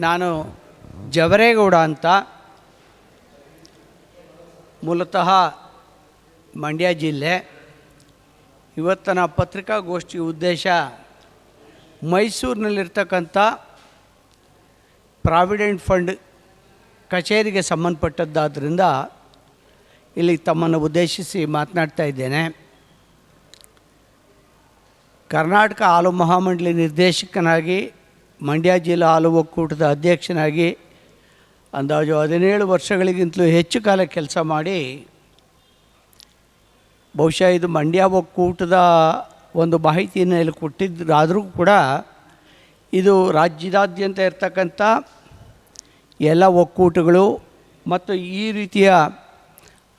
ನಾನು ಜವರೇಗೌಡ ಅಂತ ಮೂಲತಃ ಮಂಡ್ಯ ಜಿಲ್ಲೆ. ಇವತ್ತಿನ ಪತ್ರಿಕಾಗೋಷ್ಠಿ ಉದ್ದೇಶ ಮೈಸೂರಿನಲ್ಲಿರ್ತಕ್ಕಂಥ ಪ್ರಾವಿಡೆಂಟ್ ಫಂಡ್ ಕಚೇರಿಗೆ ಸಂಬಂಧಪಟ್ಟದ್ದಾದ್ದರಿಂದ ಇಲ್ಲಿ ತಮ್ಮನ್ನು ಉದ್ದೇಶಿಸಿ ಮಾತನಾಡ್ತಾ ಇದ್ದೇನೆ. ಕರ್ನಾಟಕ ಹಾಲು ಮಹಾಮಂಡಳಿ ನಿರ್ದೇಶಕನಾಗಿ ಮಂಡ್ಯ ಜಿಲ್ಲಾ ಹಾಲು ಒಕ್ಕೂಟದ ಅಧ್ಯಕ್ಷನಾಗಿ ಅಂದಾಜು ಹದಿನೇಳು ವರ್ಷಗಳಿಗಿಂತಲೂ ಹೆಚ್ಚು ಕಾಲ ಕೆಲಸ ಮಾಡಿ ಬಹುಶಃ ಇದು ಮಂಡ್ಯ ಒಕ್ಕೂಟದ ಒಂದು ಮಾಹಿತಿಯನ್ನು ಇಲ್ಲಿ ಕೊಟ್ಟಿದ್ದಾದರೂ ಕೂಡ ಇದು ರಾಜ್ಯದಾದ್ಯಂತ ಇರ್ತಕ್ಕಂಥ ಎಲ್ಲ ಒಕ್ಕೂಟಗಳು ಮತ್ತು ಈ ರೀತಿಯ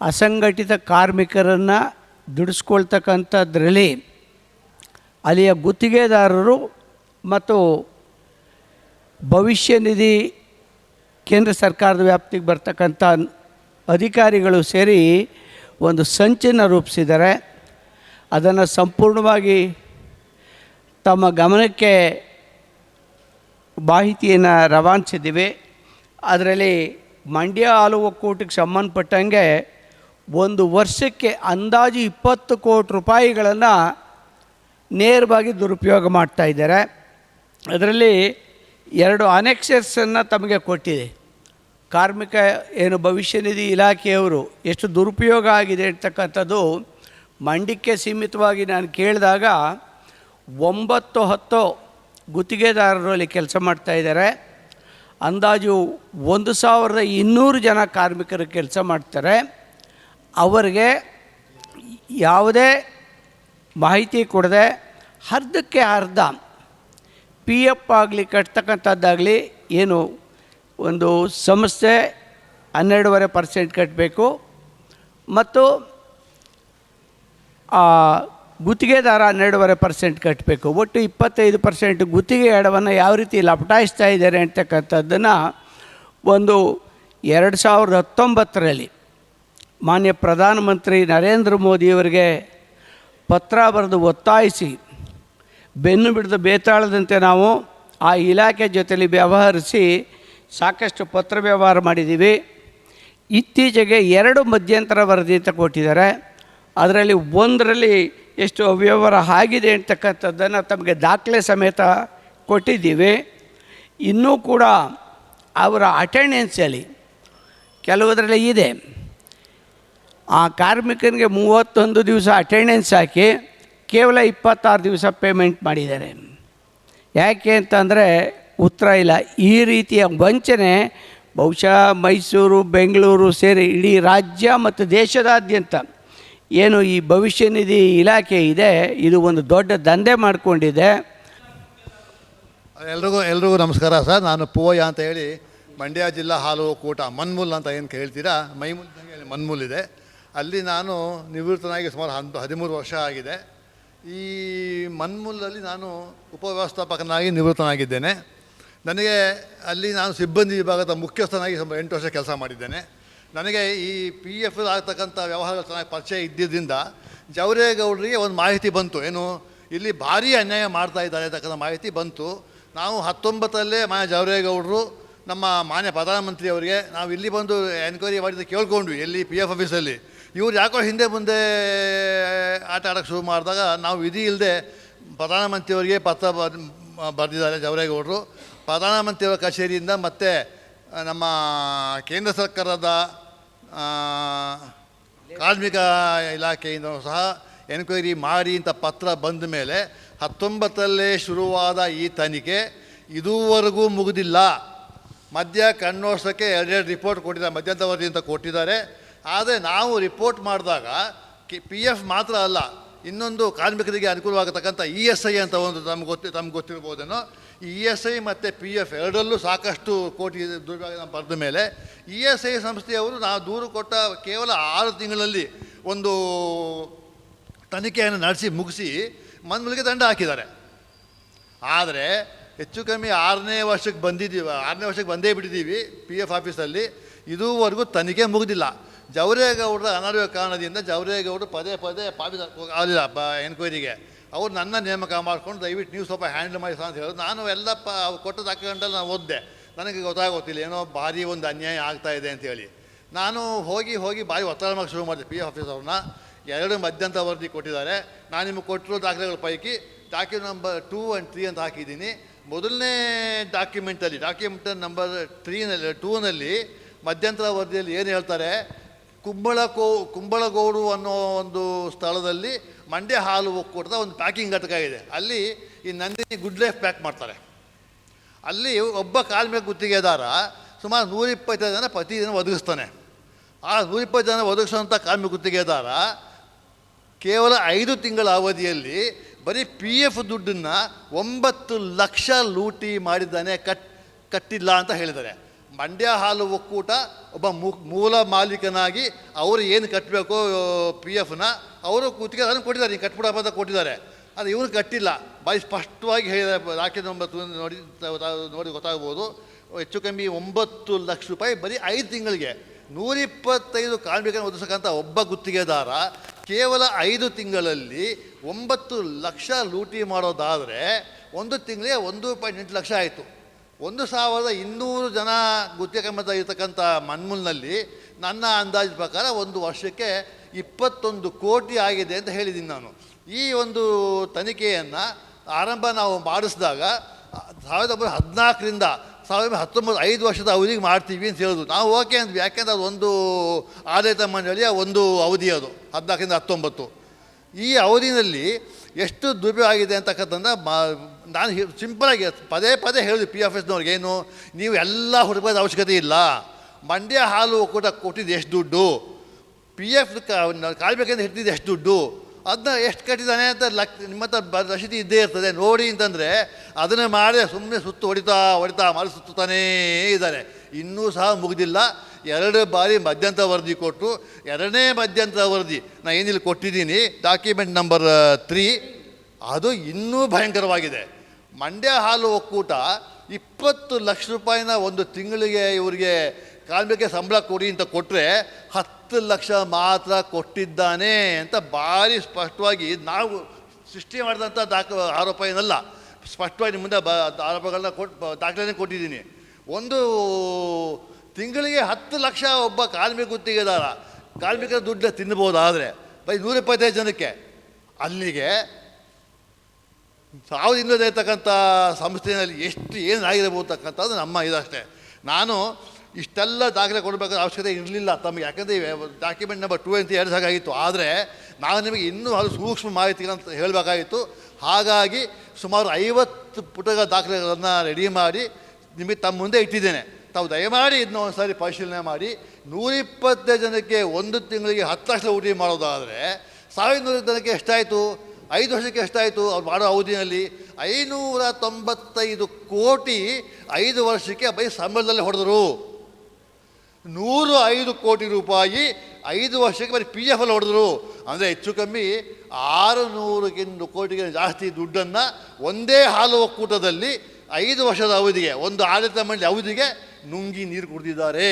ಅಸಂಘಟಿತ ಕಾರ್ಮಿಕರನ್ನು ದುಡಿಸ್ಕೊಳ್ತಕ್ಕಂಥದ್ರಲ್ಲಿ ಅಲ್ಲಿಯ ಗುತ್ತಿಗೆದಾರರು ಮತ್ತು ಭವಿಷ್ಯ ನಿಧಿ ಕೇಂದ್ರ ಸರ್ಕಾರದ ವ್ಯಾಪ್ತಿಗೆ ಬರ್ತಕ್ಕಂಥ ಅಧಿಕಾರಿಗಳು ಸೇರಿ ಒಂದು ಸಂಚನ ರೂಪಿಸಿದರೆ ಅದನ್ನು ಸಂಪೂರ್ಣವಾಗಿ ತಮ್ಮ ಗಮನಕ್ಕೆ ಮಾಹಿತಿಯನ್ನು ರವಾನಿಸಿದ್ದೀವಿ. ಅದರಲ್ಲಿ ಮಂಡ್ಯ ಹಾಲು ಒಕ್ಕೂಟಕ್ಕೆ ಸಂಬಂಧಪಟ್ಟಂಗೆ ಒಂದು ವರ್ಷಕ್ಕೆ ಅಂದಾಜು ಇಪ್ಪತ್ತು ಕೋಟಿ ರೂಪಾಯಿಗಳನ್ನು ನೇರವಾಗಿ ದುರುಪಯೋಗ ಮಾಡ್ತಾ ಇದ್ದಾರೆ. ಅದರಲ್ಲಿ ಎರಡು ಅನೆಕ್ಷರ್ಸನ್ನು ತಮಗೆ ಕೊಟ್ಟಿದೆ. ಕಾರ್ಮಿಕ ಏನು ಭವಿಷ್ಯ ನಿಧಿ ಇಲಾಖೆಯವರು ಎಷ್ಟು ದುರುಪಯೋಗ ಆಗಿದೆ ಅಂತಕ್ಕಂಥದ್ದು ಮಂಡಿಕ್ಕೆ ಸೀಮಿತವಾಗಿ ನಾನು ಕೇಳಿದಾಗ ಒಂಬತ್ತು ಹತ್ತು ಗುತ್ತಿಗೆದಾರರು ಅಲ್ಲಿ ಕೆಲಸ ಮಾಡ್ತಾ ಇದ್ದಾರೆ. ಅಂದಾಜು ಒಂದು ಸಾವಿರದ ಇನ್ನೂರು ಜನ ಕಾರ್ಮಿಕರು ಕೆಲಸ ಮಾಡ್ತಾರೆ. ಅವರಿಗೆ ಯಾವುದೇ ಮಾಹಿತಿ ಕೊಡದೆ ಅರ್ಧಕ್ಕೆ ಅರ್ಧ ಪಿ ಎಫ್ ಆಗಲಿ ಕಟ್ತಕ್ಕಂಥದ್ದಾಗಲಿ ಏನು ಒಂದು ಸಂಸ್ಥೆ ಹನ್ನೆರಡೂವರೆ ಪರ್ಸೆಂಟ್ ಕಟ್ಟಬೇಕು ಮತ್ತು ಆ ಗುತ್ತಿಗೆದಾರ ಹನ್ನೆರಡೂವರೆ ಪರ್ಸೆಂಟ್ ಕಟ್ಟಬೇಕು ಒಟ್ಟು ಇಪ್ಪತ್ತೈದು ಪರ್ಸೆಂಟ್ ಗುತ್ತಿಗೆ ಹಣವನ್ನು ಯಾವ ರೀತಿ ಲಪಟಾಯಿಸ್ತಾ ಇದ್ದಾರೆ ಅಂತಕ್ಕಂಥದ್ದನ್ನು ಒಂದು ಎರಡು ಸಾವಿರದ ಹತ್ತೊಂಬತ್ತರಲ್ಲಿ ಮಾನ್ಯ ಪ್ರಧಾನಮಂತ್ರಿ ನರೇಂದ್ರ ಮೋದಿಯವರಿಗೆ ಪತ್ರ ಬರೆದು ಒತ್ತಾಯಿಸಿ ಬೆನ್ನು ಬಿಡದ ಬೇತಾಳದಂತೆ ನಾವು ಆ ಇಲಾಖೆ ಜೊತೆಲಿ ವ್ಯವಹರಿಸಿ ಸಾಕಷ್ಟು ಪತ್ರ ವ್ಯವಹಾರ ಮಾಡಿದ್ದೀವಿ. ಇತ್ತೀಚೆಗೆ ಎರಡು ಮಧ್ಯಂತರ ವರದಿ ಅಂತ ಕೊಟ್ಟಿದ್ದಾರೆ. ಅದರಲ್ಲಿ ಒಂದರಲ್ಲಿ ಎಷ್ಟು ಅವ್ಯವಹಾರ ಆಗಿದೆ ಅಂತಕ್ಕಂಥದ್ದನ್ನು ತಮಗೆ ದಾಖಲೆ ಸಮೇತ ಕೊಟ್ಟಿದ್ದೀವಿ. ಇನ್ನೂ ಕೂಡ ಅವರ ಅಟೆಂಡೆನ್ಸಲ್ಲಿ ಕೆಲವುದರಲ್ಲಿ ಇದೆ. ಆ ಕಾರ್ಮಿಕನಿಗೆ ಮೂವತ್ತೊಂದು ದಿವಸ ಅಟೆಂಡೆನ್ಸ್ ಹಾಕಿ ಕೇವಲ ಇಪ್ಪತ್ತಾರು ದಿವಸ ಪೇಮೆಂಟ್ ಮಾಡಿದ್ದಾರೆ. ಯಾಕೆ ಅಂತಂದರೆ ಉತ್ತರ ಇಲ್ಲ. ಈ ರೀತಿಯ ವಂಚನೆ ಬಹುಶಃ ಮೈಸೂರು, ಬೆಂಗಳೂರು ಸೇರಿ ಇಡೀ ರಾಜ್ಯ ಮತ್ತು ದೇಶದಾದ್ಯಂತ ಏನು ಈ ಭವಿಷ್ಯ ನಿಧಿ ಇಲಾಖೆ ಇದೆ, ಇದು ಒಂದು ದೊಡ್ಡ ದಂಧೆ ಮಾಡಿಕೊಂಡಿದೆ. ಎಲ್ರಿಗೂ ಎಲ್ರಿಗೂ ನಮಸ್ಕಾರ ಸರ್. ನಾನು ಪೂವಯ್ಯ ಅಂತ ಹೇಳಿ ಮಂಡ್ಯ ಜಿಲ್ಲಾ ಹಾಲು ಕೂಟ ಮನ್ಮೂಲ್ ಅಂತ ಏನು ಕೇಳ್ತೀರಾ? ಮೈಮೂಲ್ ಮನ್ಮೂಲ್ ಇದೆ. ಅಲ್ಲಿ ನಾನು ನಿವೃತ್ತನಾಗಿ ಸುಮಾರು ಹತ್ತು ಹದಿಮೂರು ವರ್ಷ ಆಗಿದೆ. ಈ ಮನ್ಮೂಲದಲ್ಲಿ ನಾನು ಉಪವ್ಯವಸ್ಥಾಪಕನಾಗಿ ನಿವೃತ್ತನಾಗಿದ್ದೇನೆ. ನನಗೆ ಅಲ್ಲಿ ನಾನು ಸಿಬ್ಬಂದಿ ವಿಭಾಗದ ಮುಖ್ಯಸ್ಥನಾಗಿ ಎಂಟು ವರ್ಷ ಕೆಲಸ ಮಾಡಿದ್ದೇನೆ. ನನಗೆ ಈ ಪಿ ಎಫ್ ಆಗ್ತಕ್ಕಂಥ ವ್ಯವಹಾರ ಚೆನ್ನಾಗಿ ಪರಿಚಯ ಇದ್ದಿದ್ದರಿಂದ ಜವರೇಗೌಡರಿಗೆ ಒಂದು ಮಾಹಿತಿ ಬಂತು. ಏನು, ಇಲ್ಲಿ ಭಾರೀ ಅನ್ಯಾಯ ಮಾಡ್ತಾ ಇದ್ದಾರೆ ಅಂತಕ್ಕಂಥ ಮಾಹಿತಿ ಬಂತು. ನಾವು ಹತ್ತೊಂಬತ್ತರಲ್ಲೇ ಮಾನ್ಯ ಜವರೇಗೌಡರು, ನಮ್ಮ ಮಾನ್ಯ ಪ್ರಧಾನಮಂತ್ರಿಯವರಿಗೆ ನಾವು ಇಲ್ಲಿ ಬಂದು ಎನ್ಕ್ವೈರಿ ಮಾಡಿದ ಕೇಳ್ಕೊಂಡ್ವಿ. ಎಲ್ಲಿ ಪಿ ಎಫ್ ಆಫೀಸಲ್ಲಿ ಇವ್ರು ಯಾಕೋ ಹಿಂದೆ ಮುಂದೆ ಆಟ ಆಡೋಕ್ಕೆ ಶುರು ಮಾಡಿದಾಗ ನಾವು ವಿಧಿ ಇಲ್ಲದೆ ಪ್ರಧಾನಮಂತ್ರಿಯವರಿಗೆ ಪತ್ರ ಬರೆದಿದ್ದಾರೆ ಜವರೇಗೌಡರು. ಪ್ರಧಾನಮಂತ್ರಿಯವರ ಕಚೇರಿಯಿಂದ ಮತ್ತು ನಮ್ಮ ಕೇಂದ್ರ ಸರ್ಕಾರದ ಕಾರ್ಮಿಕ ಇಲಾಖೆಯಿಂದ ಸಹ ಎನ್ಕ್ವೈರಿ ಮಾಡಿ ಅಂತ ಪತ್ರ ಬಂದ ಮೇಲೆ ಹತ್ತೊಂಬತ್ತರಲ್ಲೇ ಶುರುವಾದ ಈ ತನಿಖೆ ಇದುವರೆಗೂ ಮುಗಿದಿಲ್ಲ. ಮಧ್ಯ ಕಣ್ಣೋಸಕ್ಕೆ ಎರಡೆರಡು ರಿಪೋರ್ಟ್ ಕೊಟ್ಟಿದ್ದಾರೆ ಮಧ್ಯಂತರ ವರದಿ ಅಂತ ಕೊಟ್ಟಿದ್ದಾರೆ. ಆದರೆ ನಾವು ರಿಪೋರ್ಟ್ ಮಾಡಿದಾಗ ಕಿ ಪಿ ಎಫ್ ಮಾತ್ರ ಅಲ್ಲ, ಇನ್ನೊಂದು ಕಾರ್ಮಿಕರಿಗೆ ಅನುಕೂಲವಾಗತಕ್ಕಂಥ ಇ ಎಸ್ ಐ ಅಂತ ಒಂದು ತಮ್ಗೆ ಗೊತ್ತಿ ತಮ್ಗೆ ಗೊತ್ತಿರ್ಬೋದೇನೋ? ಇ ಎಸ್ ಐ ಮತ್ತು ಪಿ ಎಫ್ ಎರಡರಲ್ಲೂ ಸಾಕಷ್ಟು ಕೋಟಿ ದುರ್ವ್ಯಾಗ ಬರೆದ ಮೇಲೆ. ಇ ಎಸ್ ಐ ಸಂಸ್ಥೆಯವರು ನಾವು ದೂರು ಕೊಟ್ಟ ಕೇವಲ ಆರು ತಿಂಗಳಲ್ಲಿ ಒಂದು ತನಿಖೆಯನ್ನು ನಡೆಸಿ ಮುಗಿಸಿ ಮನ್ಮೂಲಿಗೆ ದಂಡ ಹಾಕಿದ್ದಾರೆ. ಆದರೆ ಹೆಚ್ಚು ಕಮ್ಮಿ ಆರನೇ ವರ್ಷಕ್ಕೆ ಬಂದಿದ್ದೀವಿ, ಆರನೇ ವರ್ಷಕ್ಕೆ ಬಂದೇ ಬಿಟ್ಟಿದ್ದೀವಿ ಪಿ ಎಫ್ ಆಫೀಸಲ್ಲಿ ಇದುವರೆಗೂ ತನಿಖೆ ಮುಗಿದಿಲ್ಲ. ಜವರೇಗೌಡರ ಅನಾರೋಗ್ಯ ಕಾರಣದಿಂದ ಜವರೇಗೌಡರು ಪದೇ ಪದೇ ಪಾಪಿ ಆಗಲಿಲ್ಲ ಬ ಎನ್ಕ್ವೈರಿಗೆ ಅವ್ರು ನನ್ನ ನೇಮಕ ಮಾಡ್ಕೊಂಡು ದಯವಿಟ್ಟು ನೀವು ಸ್ವಲ್ಪ ಹ್ಯಾಂಡಲ್ ಮಾಡಿ ಅಂತ ಹೇಳಿದ್ರು. ನಾನು ಎಲ್ಲ ಪ ಅವ್ರು ಕೊಟ್ಟ ದಾಖಲೆಗಂಟಲ್ಲಿ ನಾನು ಓದಿದೆ. ನನಗೆ ಗೊತ್ತಾಗೋತಿಲ್ಲ. ಏನೋ ಭಾರಿ ಒಂದು ಅನ್ಯಾಯ ಆಗ್ತಾ ಇದೆ ಅಂತೇಳಿ ನಾನು ಹೋಗಿ ಹೋಗಿ ಭಾರಿ ಒತ್ತಡ ಮಾಡಿ ಶುರು ಮಾಡಿದೆ ಪಿ ಆಫೀಸ್ ಅವ್ರನ್ನ. ಎರಡು ಮಧ್ಯಂತರ ವರದಿ ಕೊಟ್ಟಿದ್ದಾರೆ. ನಾನು ನಿಮಗೆ ಕೊಟ್ಟಿರೋ ದಾಖಲೆಗಳ ಪೈಕಿ document number two and three ಅಂತ ಹಾಕಿದ್ದೀನಿ. ಮೊದಲನೇ ಡಾಕ್ಯುಮೆಂಟಲ್ಲಿ ಡಾಕ್ಯುಮೆಂಟ್ ನಂಬರ್ ತ್ರೀನಲ್ಲಿ ಟೂನಲ್ಲಿ ಮಧ್ಯಂತರ ವರದಿಯಲ್ಲಿ ಏನು ಹೇಳ್ತಾರೆ? ಕುಂಬಳಕೋ ಕುಂಬಳಗೋಡು ಅನ್ನೋ ಒಂದು ಸ್ಥಳದಲ್ಲಿ ಮಂಡ್ಯ ಹಾಲು ಒಕ್ಕೂಟದ ಒಂದು ಪ್ಯಾಕಿಂಗ್ ಘಟಕ ಇದೆ. ಅಲ್ಲಿ ಈ ನಂದಿನಿ ಗುಡ್ ಲೈಫ್ ಪ್ಯಾಕ್ ಮಾಡ್ತಾರೆ. ಅಲ್ಲಿ ಒಬ್ಬ ಕಾರ್ಮಿಕ ಗುತ್ತಿಗೆದಾರ ಸುಮಾರು ನೂರಿಪ್ಪತ್ತೈದು ಜನ ಪ್ರತಿದಿನ ಒದಗಿಸ್ತಾನೆ. ಆ ನೂರಿಪ್ಪತ್ತು ಜನ ಒದಗಿಸುವಂಥ ಕಾರ್ಮಿಕ ಗುತ್ತಿಗೆದಾರ ಕೇವಲ ಐದು ತಿಂಗಳ ಅವಧಿಯಲ್ಲಿ ಬರೀ ಪಿ ಎಫ್ ದುಡ್ಡನ್ನು ಒಂಬತ್ತು ಲಕ್ಷ ಲೂಟಿ ಮಾಡಿದ್ದಾನೆ, ಕಟ್, ಕಟ್ಟಿಲ್ಲ ಅಂತ ಹೇಳಿದ್ದಾರೆ. ಮಂಡ್ಯ ಹಾಲು ಒಕ್ಕೂಟ ಒಬ್ಬ ಮೂಲ ಮಾಲೀಕನಾಗಿ ಅವರು ಏನು ಕಟ್ಟಬೇಕು ಪಿ ಎಫ್ನ ಅವರು ಕೂತಿಗೆ ಅದನ್ನು ಕೊಟ್ಟಿದ್ದಾರೆ. ನೀವು ಕಟ್ಬಿಡಪ್ಪ ಅಂತ ಕೊಟ್ಟಿದ್ದಾರೆ. ಅದು ಇವನು ಕಟ್ಟಿಲ್ಲ. ಬಾಯಿ ಸ್ಪಷ್ಟವಾಗಿ ಹೇಳಿದ ರಾಕೇಶ್ ಒಂಬತ್ತು ನೋಡಿ ನೋಡಿ ಗೊತ್ತಾಗ್ಬೋದು. ಹೆಚ್ಚು ಕಮ್ಮಿ ಒಂಬತ್ತು ಲಕ್ಷ ರೂಪಾಯಿ ಬರೀ ಐದು ತಿಂಗಳಿಗೆ ನೂರಿಪ್ಪತ್ತೈದು ಕಾರ್ಮಿಕರನ್ನು ಒದಗಿಸಕ್ಕಂಥ ಒಬ್ಬ ಗುತ್ತಿಗೆದಾರ ಕೇವಲ ಐದು ತಿಂಗಳಲ್ಲಿ ಒಂಬತ್ತು ಲಕ್ಷ ಲೂಟಿ ಮಾಡೋದಾದರೆ ಒಂದು ತಿಂಗಳಿಗೆ ಒಂದು ಪಾಯಿಂಟ್ ಎಂಟು ಲಕ್ಷ ಆಯಿತು. ಒಂದು ಸಾವಿರದ ಇನ್ನೂರು ಜನ ಗುತ್ತಿಗೆ ಕಮ್ಮದ ಇರತಕ್ಕಂಥ ಮನ್ಮೂಲ್ನಲ್ಲಿ ನನ್ನ ಅಂದಾಜು ಪ್ರಕಾರ ಒಂದು ವರ್ಷಕ್ಕೆ ಇಪ್ಪತ್ತೊಂದು ಕೋಟಿ ಆಗಿದೆ ಅಂತ ಹೇಳಿದ್ದೀನಿ ನಾನು. ಈ ಒಂದು ತನಿಖೆಯನ್ನು ಆರಂಭ ನಾವು ಮಾಡಿಸಿದಾಗ ಸಾವಿರದ ಒಂಬೈನೂರ ಹದಿನಾಲ್ಕರಿಂದ ಸಾವಿರದ ಹತ್ತೊಂಬತ್ತು ಐದು ವರ್ಷದ ಅವಧಿಗೆ ಮಾಡ್ತೀವಿ ಅಂತ ಹೇಳೋದು ನಾವು ಓಕೆ ಅಂದ್ವಿ. ಯಾಕೆಂದ್ರೆ ಅದು ಒಂದು ಆಡಳಿತ ಮಂಡಳಿಯ ಒಂದು ಅವಧಿ ಅದು, ಹದಿನಾಲ್ಕರಿಂದ ಹತ್ತೊಂಬತ್ತು. ಈ ಅವಧಿನಲ್ಲಿ ಎಷ್ಟು ದುರ್ಬೆ ಆಗಿದೆ ಅಂತಕ್ಕಂಥದ್ದು ಮಾ, ನಾನು ಸಿಂಪಲಾಗಿ ಪದೇ ಪದೇ ಹೇಳಿದೆ ಪಿ ಎಫ್ ಎಸ್ನವ್ರಿಗೆ ಏನು, ನೀವು ಎಲ್ಲ ಹುಡುಕೋದ ಅವಶ್ಯಕತೆ ಇಲ್ಲ. ಮಂಡ್ಯ ಹಾಲು ಕೂಡ ಕೊಟ್ಟಿದ್ದು ಎಷ್ಟು ದುಡ್ಡು? ಪಿ ಎಫ್ ಕಾಯ್ಬೇಕಂತ ಹಿಡ್ದಿದ್ದು ಎಷ್ಟು ದುಡ್ಡು? ಅದನ್ನ ಎಷ್ಟು ಕಟ್ಟಿದ್ದಾನೆ ಅಂತ ಲಕ್ ನಿಮ್ಮ ಹತ್ರ ರಸೀದಿ ಇದ್ದೇ ಇರ್ತದೆ. ನೋಡಿ ಅಂತಂದರೆ ಅದನ್ನೇ ಮಾಡಿ ಸುಮ್ಮನೆ ಸುತ್ತು ಹೊಡಿತಾ ಹೊಡಿತಾ ಮಾಡಿ ಸುತ್ತಾನೇ ಇದ್ದಾರೆ. ಇನ್ನೂ ಸಹ ಮುಗಿದಿಲ್ಲ. ಎರಡು ಬಾರಿ ಮಧ್ಯಂತರ ವರದಿ ಕೊಟ್ಟು, ಎರಡನೇ ಮಧ್ಯಂತರ ವರದಿ ನಾನು ಏನಿಲ್ಲಿ ಕೊಟ್ಟಿದ್ದೀನಿ ಡಾಕ್ಯುಮೆಂಟ್ ನಂಬರ್ ತ್ರೀ ಅದು ಇನ್ನೂ ಭಯಂಕರವಾಗಿದೆ. ಮಂಡ್ಯ ಹಾಲು ಒಕ್ಕೂಟ ಇಪ್ಪತ್ತು ಲಕ್ಷ ರೂಪಾಯಿನ ಒಂದು ತಿಂಗಳಿಗೆ ಇವರಿಗೆ ಕಾರ್ಮಿಕ ಸಂಬಳ ಕೊಡಿ ಅಂತ ಕೊಟ್ಟರೆ ಹತ್ತು ಲಕ್ಷ ಮಾತ್ರ ಕೊಟ್ಟಿದ್ದಾನೆ ಅಂತ ಭಾರಿ ಸ್ಪಷ್ಟವಾಗಿ ನಾವು ಸೃಷ್ಟಿ ಮಾಡಿದಂಥ ದಾಖ, ಆರೋಪ ಏನಲ್ಲ. ಸ್ಪಷ್ಟವಾಗಿ ಮುಂದೆ ಬ, ಆರೋಪಗಳನ್ನ ಕೊಟ್ಟು ದಾಖಲೆನೇ ಕೊಟ್ಟಿದ್ದೀನಿ. ಒಂದು ತಿಂಗಳಿಗೆ ಹತ್ತು ಲಕ್ಷ ಒಬ್ಬ ಕಾರ್ಮಿಕ ಗುತ್ತಿಗೆದಾರ, ಕಾರ್ಮಿಕರ ದುಡ್ಡು ತಿನ್ಬೋದಾದರೆ ಬೈ ನೂರ ಇಪ್ಪತ್ತೈದು ಜನಕ್ಕೆ ಅಲ್ಲಿಗೆ ಸಾವಿರದ ಇನ್ನೂರ ಇರ್ತಕ್ಕಂಥ ಸಂಸ್ಥೆಯಲ್ಲಿ ಎಷ್ಟು ಏನಾಗಿರಬಹುದು ನಮ್ಮ ಇದಷ್ಟೇ. ನಾನು ಇಷ್ಟೆಲ್ಲ ದಾಖಲೆ ಕೊಡಬೇಕಾದ ಅವಶ್ಯಕತೆ ಇರಲಿಲ್ಲ ತಮಗೆ. ಯಾಕಂದರೆ ಡಾಕ್ಯುಮೆಂಟ್ ನಂಬರ್ ಟೂ ಅಂತ ಎರಡು ಸಾಕಾಗಿತ್ತು ಆದರೆ ನಾನು ನಿಮಗೆ ಇನ್ನೂ ಅದು ಸೂಕ್ಷ್ಮ ಮಾಹಿತಿ ಅಂತ ಹೇಳಬೇಕಾಗಿತ್ತು. ಹಾಗಾಗಿ ಸುಮಾರು ಐವತ್ತು ಪುಟಗಳ ದಾಖಲೆಗಳನ್ನು ರೆಡಿ ಮಾಡಿ ನಿಮಗೆ ತಮ್ಮ ಮುಂದೆ ಇಟ್ಟಿದ್ದೇನೆ. ತಾವು ದಯಮಾಡಿ ಇದನ್ನ ಒಂದು ಸಾರಿ ಪರಿಶೀಲನೆ ಮಾಡಿ. ನೂರಿಪ್ಪತ್ತೈದು ಜನಕ್ಕೆ ಒಂದು ತಿಂಗಳಿಗೆ ಹತ್ತು ಲಕ್ಷ ಊಟಿ ಮಾಡೋದಾದರೆ ಸಾವಿರದ ನೂರ ಜನಕ್ಕೆ ಎಷ್ಟಾಯಿತು? ಐದು ವರ್ಷಕ್ಕೆ ಎಷ್ಟಾಯಿತು ಅವ್ರು ಮಾಡೋ ಅವಧಿಯಲ್ಲಿ ಐನೂರ ತೊಂಬತ್ತೈದು ಕೋಟಿ ಐದು ವರ್ಷಕ್ಕೆ ಬೈ ಸಂಬಳದಲ್ಲಿ ಹೊಡೆದರು. ನೂರು ಐದು ಕೋಟಿ ರೂಪಾಯಿ ಐದು ವರ್ಷಕ್ಕೆ ಬರೀ ಪಿ ಎಫ್ ಅಲ್ಲಿ ಹೊಡೆದ್ರು. ಅಂದರೆ ಹೆಚ್ಚು ಕಮ್ಮಿ ಆರು ನೂರಕ್ಕಿಂತ ಕೋಟಿಗೆ ಜಾಸ್ತಿ ದುಡ್ಡನ್ನು ಒಂದೇ ಹಾಲು ಒಕ್ಕೂಟದಲ್ಲಿ ಐದು ವರ್ಷದ ಅವಧಿಗೆ, ಒಂದು ಆಡಳಿತ ಮಂಡಳಿ ಅವಧಿಗೆ ನುಂಗಿ ನೀರು ಕುಡಿದಿದ್ದಾರೆ.